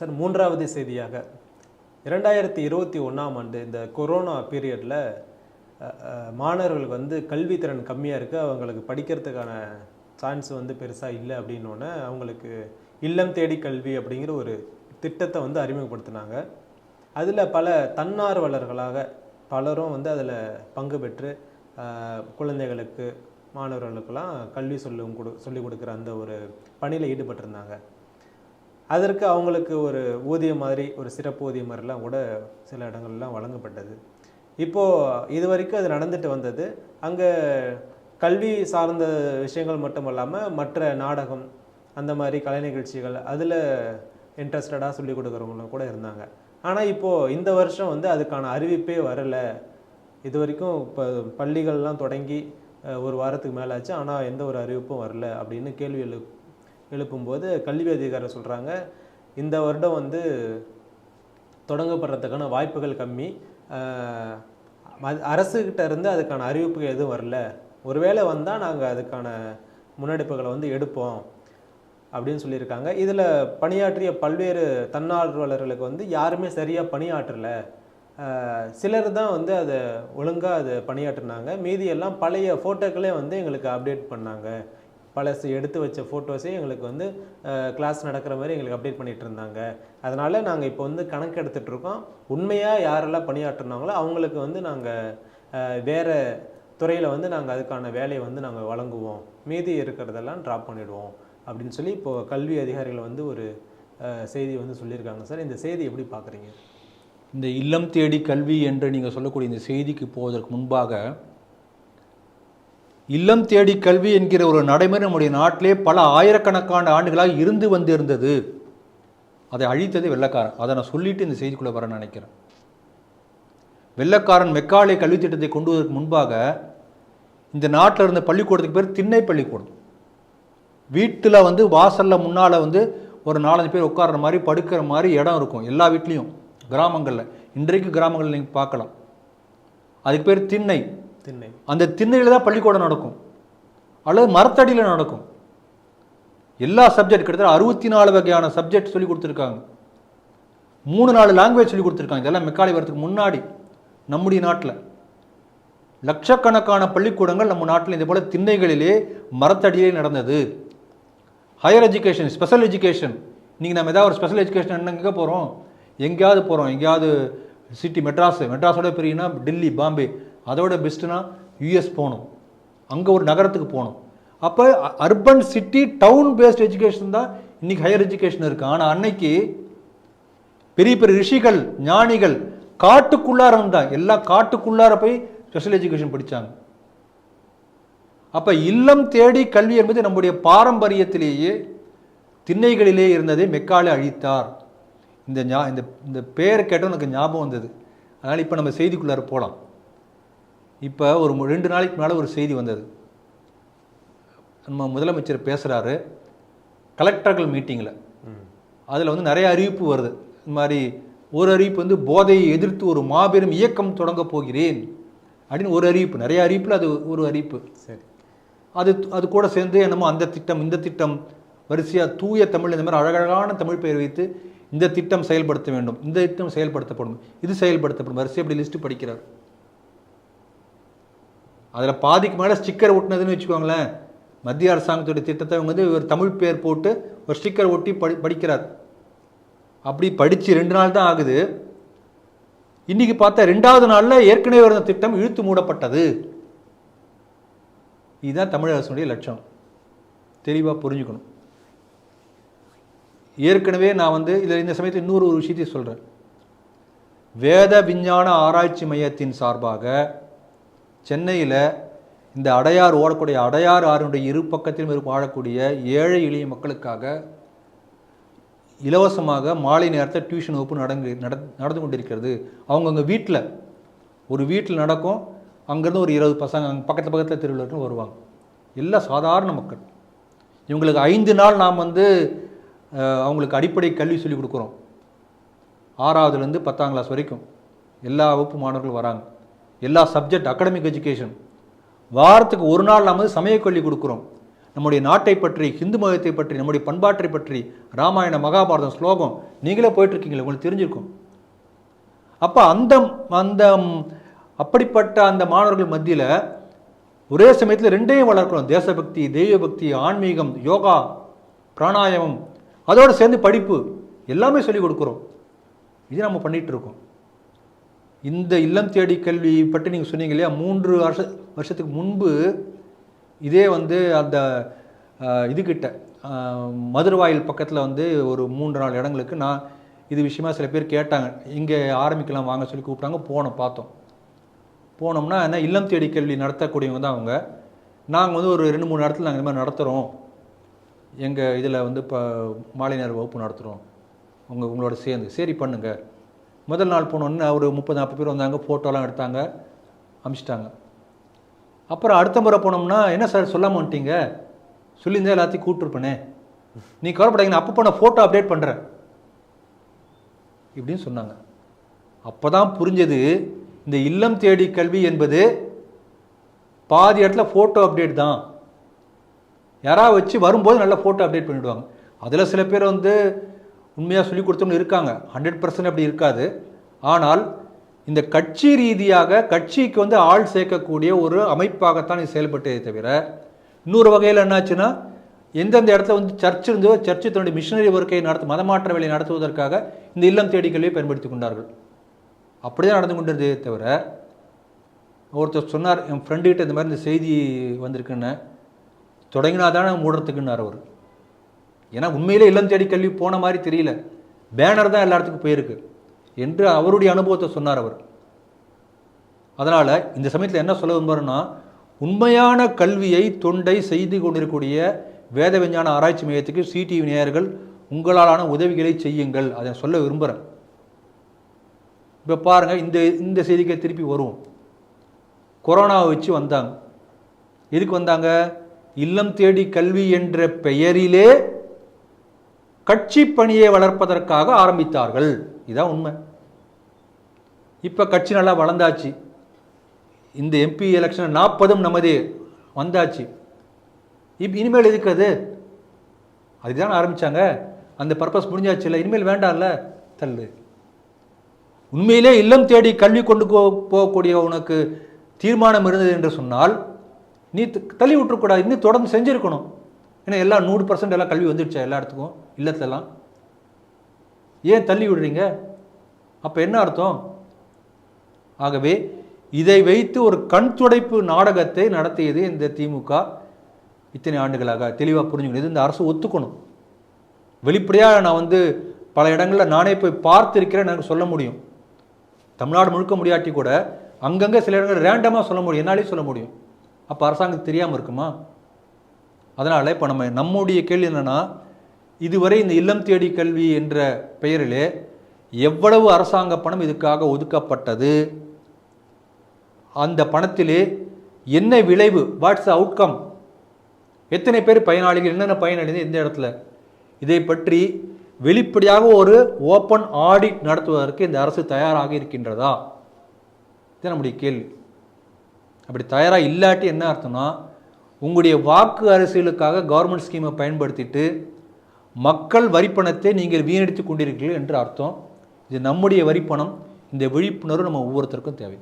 Sir மூன்றாவது செய்தியாக. இரண்டாயிரத்தி இருபத்தி ஒன்றாம் ஆண்டு இந்த கொரோனா பீரியடில் மாணவர்களுக்கு வந்து கல்வித்திறன் கம்மியாக இருக்குது அவங்களுக்கு படிக்கிறதுக்கான சான்ஸ் வந்து பெருசாக இல்லை அப்படின்னோடனே அவங்களுக்கு இல்லம் தேடி கல்வி அப்படிங்கிற ஒரு திட்டத்தை வந்து அறிமுகப்படுத்தினாங்க. அதில் பல தன்னார்வலர்களாக பலரும் வந்து அதில் பங்கு பெற்று குழந்தைகளுக்கு மாணவர்களுக்கெல்லாம் கல்வி சொல்லும் கொடு சொல்லிக் கொடுக்குற அந்த ஒரு பணியில் ஈடுபட்டிருந்தாங்க. அதற்கு அவங்களுக்கு ஒரு ஊதியம் மாதிரி ஒரு சிறப்பு ஊதியம் மாதிரிலாம் கூட சில இடங்கள்லாம் வழங்கப்பட்டது. இப்போது இது வரைக்கும் அது நடந்துட்டு வந்தது. அங்கே கல்வி சார்ந்த விஷயங்கள் மட்டும் இல்லாமல் மற்ற நாடகம் அந்த மாதிரி கலை நிகழ்ச்சிகள் அதில் இன்ட்ரெஸ்டடாக சொல்லிக் கொடுக்குறவங்களும் கூட இருந்தாங்க. ஆனால் இப்போது இந்த வருஷம் வந்து அதுக்கான அறிவிப்பே வரலை. இது வரைக்கும் இப்போ பள்ளிகள்லாம் தொடங்கி ஒரு வாரத்துக்கு மேலே ஆச்சு ஆனால் எந்த ஒரு அறிவிப்பும் வரல அப்படின்னு கேள்வி எழு எழுப்பும்போது கல்வி அதிகாரம் சொல்கிறாங்க இந்த வருடம் வந்து தொடங்கப்படுறதுக்கான வாய்ப்புகள் கம்மி. அரசுக்கிட்ட இருந்து அதுக்கான அறிவிப்பு எதுவும் வரல. ஒருவேளை வந்தால் நாங்கள் அதுக்கான முன்னெடுப்புகளை வந்து எடுப்போம் அப்படின்னு சொல்லியிருக்காங்க. இதில் பணியாற்றிய பல்வேறு தன்னார்வலர்களுக்கு வந்து யாருமே சரியாக பணியாற்றலை. சிலர் தான் வந்து அதை ஒழுங்காக அதை பணியாற்றினாங்க. மீதி எல்லாம் பழைய ஃபோட்டோக்களே வந்து எங்களுக்கு அப்டேட் பண்ணாங்க. பழசு எடுத்து வச்ச ஃபோட்டோஸே எங்களுக்கு வந்து கிளாஸ் நடக்கிற மாதிரி எங்களுக்கு அப்டேட் பண்ணிகிட்டு இருந்தாங்க. அதனால் நாங்கள் இப்போ வந்து கணக்கு எடுத்துகிட்ருக்கோம் உண்மையாக யாரெல்லாம் பணியாற்றுனாங்களோ அவங்களுக்கு வந்து நாங்கள் வேறு துறையில் வந்து நாங்கள் அதுக்கான வேலையை வந்து நாங்கள் வழங்குவோம். மீதி இருக்கிறதெல்லாம் ட்ராப் பண்ணிவிடுவோம் அப்படின்னு சொல்லி இப்போது கல்வி அதிகாரிகள் வந்து ஒரு செய்தி வந்து சொல்லியிருக்காங்க. சார் இந்த செய்தி எப்படி பார்க்குறீங்க இந்த இல்லம் தேடி கல்வி என்று நீங்கள் சொல்லக்கூடிய இந்த செய்திக்கு போவதற்கு முன்பாக இல்லம் தேடி கல்வி என்கிற ஒரு நடைமுறை நம்முடைய நாட்டிலே பல ஆயிரக்கணக்கான ஆண்டுகளாக இருந்து வந்திருந்தது. அதை அழித்தது வெள்ளைக்காரன். அதை நான் சொல்லிட்டு இந்த செய்திக்குள்ளே வர நினைக்கிறேன். வெள்ளைக்காரன் மெக்காலே கல்வி திட்டத்தை கொண்டு வருவதற்கு முன்பாக இந்த நாட்டில் இருந்த பள்ளிக்கூடத்துக்கு பேர் திண்ணை பள்ளிக்கூடம். வீட்டில் வந்து வாசலில் முன்னால் வந்து ஒரு நாலஞ்சு பேர் உட்கார்ற மாதிரி படுக்கிற மாதிரி இடம் இருக்கும். எல்லா வீட்லேயும் கிராமங்களில். இன்றைக்கு கிராமங்களில் நீங்கள் பார்க்கலாம். அதுக்கு பேர் திண்ணை. திண்ணை. அந்த திண்ணையில் தான் பள்ளிக்கூடம் நடக்கும். அல்லது மரத்தடியில் நடக்கும். எல்லா சப்ஜெக்ட் கிட்டத்தட்ட அறுபத்தி நாலு வகையான சப்ஜெக்ட் சொல்லி கொடுத்துருக்காங்க. மூணு நாலு லாங்குவேஜ் சொல்லி கொடுத்துருக்காங்க. இதெல்லாம் மெக்காலி வரதுக்கு முன்னாடி நம்முடைய நாட்டில். லட்சக்கணக்கான பள்ளிக்கூடங்கள் நம்ம நாட்டில் இதே போல் திண்ணைகளிலே மரத்தடியிலே நடந்தது. ஹையர் எஜுகேஷன் ஸ்பெஷல் எஜுகேஷன் நீங்கள் நம்ம ஏதாவது ஒரு ஸ்பெஷல் எஜுகேஷன் என்னங்க போகிறோம் எங்கேயாவது போகிறோம் எங்கேயாவது சிட்டி மெட்ராஸ். மெட்ராஸோட பெரியனா டெல்லி பாம்பே. அதோட பெஸ்ட்டுனா யூஎஸ் போகணும். அங்கே ஒரு நகரத்துக்கு போகணும். அப்போ urban city town based education தான் இன்னைக்கு ஹையர் எஜுகேஷன் இருக்குது ஆனால் அன்னைக்கு பெரிய பெரிய ரிஷிகள் ஞானிகள் காட்டுக்குள்ளார வந்தாங்க எல்லா காட்டுக்குள்ளார போய் ஸ்பெஷல் எஜுகேஷன் படித்தாங்க அப்போ இல்லம் தேடி கல்வி என்பது நம்முடைய பாரம்பரியத்திலேயே திண்ணைகளிலே இருந்ததை மெக்காலே அழித்தார். இந்த ஞா இந்த இந்த பேரை கேட்டோம் எனக்கு ஞாபகம் வந்தது. அதனால் இப்போ நம்ம செய்திக்குள்ளார போகலாம் இப்போ ஒரு ரெண்டு நாளைக்கு முன்னால் ஒரு செய்தி வந்தது. நம்ம முதலமைச்சர் பேசுகிறாரு கலெக்டர்கள் மீட்டிங்கில் அதில் வந்து நிறைய அறிவிப்பு வருது. இந்த மாதிரி ஒரு அறிவிப்பு வந்து போதையை எதிர்த்து ஒரு மாபெரும் இயக்கம் தொடங்க போகிறேன் அப்படின்னு ஒரு அறிவிப்பு. நிறைய அறிவிப்பில் அது ஒரு அறிவிப்பு. சரி. அது அது கூட சேர்ந்து என்னமோ அந்த திட்டம் இந்த திட்டம் வரிசையாக தூய தமிழ் இந்த மாதிரி அழகழகான தமிழ் பெயர் வைத்து இந்த திட்டம் செயல்படுத்த வேண்டும். இந்த திட்டம் செயல்படுத்தப்படும். இது செயல்படுத்தப்படும். வரிசை அப்படி லிஸ்ட்டு படிக்கிறார். அதில் பாதிக்கு மேலே ஸ்டிக்கர் ஒட்டினதுன்னு வச்சுக்கோங்களேன். மத்திய அரசாங்கத்துடைய திட்டத்தை அவங்க வந்து ஒரு தமிழ் பேர் போட்டு ஒரு ஸ்டிக்கர் ஒட்டி படி படிக்கிறார். அப்படி படித்து ரெண்டு நாள் தான் ஆகுது. இன்றைக்கி பார்த்தா ரெண்டாவது நாளில் ஏற்கனவே இருந்த திட்டம் இழுத்து மூடப்பட்டது. இதுதான் தமிழ் அரசுடைய லட்சம். தெளிவாக புரிஞ்சுக்கணும். ஏற்கனவே நான் வந்து இதில் இந்த சமயத்தில் இன்னொரு ஒரு விஷயத்தையும் சொல்கிறேன் வேத விஞ்ஞான ஆராய்ச்சி மையத்தின் சார்பாக சென்னையில் இந்த அடையார் ஓடக்கூடிய அடையார் ஆறுனுடைய இரு பக்கத்திலும் வாழக்கூடிய ஏழை எளிய மக்களுக்காக இலவசமாக மாலை நேரத்தில் டியூஷன் வகுப்பு நடந்து நட நடந்து கொண்டிருக்கிறது. அவங்கவுங்க வீட்டில் ஒரு வீட்டில் நடக்கும் அங்கேருந்து ஒரு இருபது பசங்க அங்கே பக்கத்து பக்கத்தில் தெருவில் வருவாங்க. எல்லாம் சாதாரண மக்கள். இவங்களுக்கு ஐந்து நாள் நாம் வந்து அவங்களுக்கு அடிப்படை கல்வி சொல்லிக் கொடுக்குறோம். ஆறாவதுலேருந்து பத்தாம் கிளாஸ் வரைக்கும். எல்லா வகுப்பு மாணவர்களும் வராங்க. எல்லா சப்ஜெக்ட் அகடமிக் எஜுகேஷன் வாரத்துக்கு ஒரு நாள் நாம் சமயக்கல்வி சமயக் கொடுக்குறோம். நம்முடைய நாட்டை பற்றி ஹிந்து மதத்தை பற்றி நம்முடைய பண்பாட்டை பற்றி ராமாயண மகாபாரதம் ஸ்லோகம் நீங்களே போயிட்டுருக்கீங்களே உங்களுக்கு தெரிஞ்சிருக்கும். அப்போ அந்த அந்த அப்படிப்பட்ட அந்த மாணவர்கள் மத்தியில் ஒரே சமயத்தில் ரெண்டையும் வளர்க்கணும். தேசபக்தி தெய்வபக்தி ஆன்மீகம் யோகா பிராணாயாமம். அதோடு சேர்ந்து படிப்பு. எல்லாமே சொல்லிக் கொடுக்குறோம். இது நம்ம பண்ணிகிட்டு இருக்கோம். இந்த இல்லம் தேடி கல்வி பற்றி நீங்கள் சொன்னீங்க இல்லையா? மூன்று வருஷ வருஷத்துக்கு முன்பு இதே வந்து அந்த இதுக்கிட்ட இதுகிட்ட மதுரவாயில் பக்கத்தில் வந்து ஒரு மூன்று நாலு இடங்களுக்கு நான் இது விஷயமா சில பேர் கேட்டாங்க. இங்கே ஆரம்பிக்கலாம் வாங்க சொல்லி கூப்பிட்டாங்க. போனோம் பார்த்தோம். போனோம்னா என்ன இல்லம் தேடி கல்வி நடத்தக்கூடியவங்க தான் அவங்க. நாங்கள் வந்து ஒரு ரெண்டு மூணு இடத்துல நாங்கள் இந்த மாதிரி நடத்துகிறோம் எங்கள் இதில் வந்து இப்போ மாலை நேர வகுப்பு நடத்துகிறோம் உங்கள் உங்களோட சேர்ந்து. சரி பண்ணுங்கள் முதல் நாள் போனோன்னே ஒரு முப்பது நாற்பது பேர் வந்தாங்க ஃபோட்டோலாம் எடுத்தாங்க அமிச்சிட்டாங்க. அப்புறம் அடுத்த முறை போனோம்னா என்ன சார் சொல்லாமல் வந்துட்டீங்க? சொல்லியிருந்தா எல்லாத்தையும் கூப்பிட்டுருப்பேனே. நீ கவலைப்படாதீங்க அப்போ போன நான் ஃபோட்டோ அப்டேட் பண்ணுறேன் இப்படின்னு சொன்னாங்க. அப்போ தான் புரிஞ்சது இந்த இல்லம் தேடி கல்வி என்பது பாதி இடத்துல ஃபோட்டோ அப்டேட் தான். யாராவது வச்சு வரும்போது நல்லா ஃபோட்டோ அப்டேட் பண்ணிவிடுவாங்க அதில் சில பேர் வந்து உண்மையாக சொல்லி கொடுத்தவங்க இருக்காங்க. ஹண்ட்ரட் பர்சன்ட் அப்படி இருக்காது. ஆனால் இந்த கட்சி ரீதியாக கட்சிக்கு வந்து ஆள் சேர்க்கக்கூடிய ஒரு அமைப்பாகத்தான் இது செயல்பட்டதே தவிர இன்னொரு வகையில் என்னாச்சுன்னா எந்தெந்த இடத்துல வந்து சர்ச் இருந்தோ சர்ச்சு தன்னுடைய மிஷினரி ஒர்க்கை நடத்து மதமாற்ற வேலையை நடத்துவதற்காக இந்த இல்லம் தேடி கல்வியை பயன்படுத்தி கொண்டார்கள். அப்படிதான் நடந்து கொண்டிருந்ததே தவிர ஒருத்தர் சொன்னார் என் ஃப்ரெண்டுகிட்ட இந்த மாதிரி இந்த செய்தி வந்திருக்குன்னு. தொடங்கினா தானே மூடுறதுக்குன்னார் அவர். ஏன்னா உண்மையிலே இல்லம் தேடி கல்வி போன மாதிரி தெரியல. பேனர் தான் எல்லா இடத்துக்கும் போயிருக்கு. என்று அவருடைய அனுபவத்தை சொன்னார் அவர். அதனால் இந்த சமயத்தில் என்ன சொல்ல விரும்புகிறேன்னா உண்மையான கல்வியை தொண்டை செய்து கொண்டிருக்கக்கூடிய வேத விஞ்ஞான ஆராய்ச்சி மையத்துக்கு சிடிவி நேயர்கள் உங்களாலான உதவிகளை செய்யுங்கள். அதை சொல்ல விரும்புகிறேன் இப்போ பாருங்கள் இந்த இந்த செய்திக்கு திருப்பி வருவோம். கொரோனாவை வச்சு வந்தாங்க. எதுக்கு வந்தாங்க? இல்லம் தேடி கல்வி என்ற பெயரிலே கட்சி பணியை வளர்ப்பதற்காக ஆரம்பித்தார்கள். இதான் உண்மை. இப்போ கட்சி நல்லா வளர்ந்தாச்சு. இந்த எம்பி எலெக்ஷன் நாற்பதும் நமது வந்தாச்சு. இப்போ இனிமேல் எதுக்கு அது? அதுதான் ஆரம்பிச்சாங்க. அந்த பர்பஸ் முடிஞ்சாச்சு இல்லை? இனிமேல் வேண்டாம்ல? தள்ளு. உண்மையிலே இல்லம் தேடி கல்வி கொண்டு போகக்கூடிய உனக்கு தீர்மானம் இருந்தது என்று சொன்னால் நீ தள்ளி விட்டுறக்கூடாது. இன்னும் தொடர்ந்து செஞ்சுருக்கணும். ஏன்னா எல்லாம் நூறு பர்சன்ட் எல்லாம் கல்வி வந்துடுச்சா எல்லா இடத்துக்கும்? இல்லத்திலலாம். ஏன் தள்ளி விடுறீங்க? அப்போ என்ன அர்த்தம்? ஆகவே இதை வைத்து ஒரு கண் துடைப்பு நாடகத்தை நடத்தியது இந்த திமுக. இத்தனை ஆண்டுகளாக தெளிவாக புரிஞ்சுக்கணும். இது இந்த அரசு ஒத்துக்கணும். வெளிப்படையாக நான் வந்து பல இடங்களில் நானே போய் பார்த்துருக்கிறேன் எனக்கு சொல்ல முடியும். தமிழ்நாடு முழுக்க முடியாட்டி கூட அங்கங்கே சில இடங்கள் ரேண்டமாக சொல்ல முடியும். என்னாலே சொல்ல முடியும். அப்போ அரசாங்கத்துக்கு தெரியாமல் இருக்குமா? அதனால் இப்போ நம்ம நம்முடைய கேள்வி என்னென்னா இதுவரை இந்த இல்லம் தேடி கல்வி என்ற பெயரிலே எவ்வளவு அரசாங்க பணம் இதுக்காக ஒதுக்கப்பட்டது? அந்த பணத்திலே என்ன விளைவு? வாட்ஸ் அவுட்கம் எத்தனை பேர் பயனாளிகள்? என்னென்ன பயனடைந்து எந்த இடத்துல? இதை பற்றி வெளிப்படையாக ஒரு ஓப்பன் ஆடிட் நடத்துவதற்கு இந்த அரசு தயாராக இருக்கின்றதா? இது நம்முடைய கேள்வி. அப்படி தயாராக இல்லாட்டி என்ன அர்த்தம்னா உங்களுடைய வாக்கு அரசியலுக்காக கவர்மெண்ட் ஸ்கீமை பயன்படுத்திட்டு மக்கள் வரிப்பணத்தை நீங்கள் வீணடித்து கொண்டிருக்கிறீர்கள் என்று அர்த்தம். இது நம்முடைய வரிப்பணம். இந்த விழிப்புணர்வு நம்ம ஒவ்வொருத்தருக்கும் தேவை.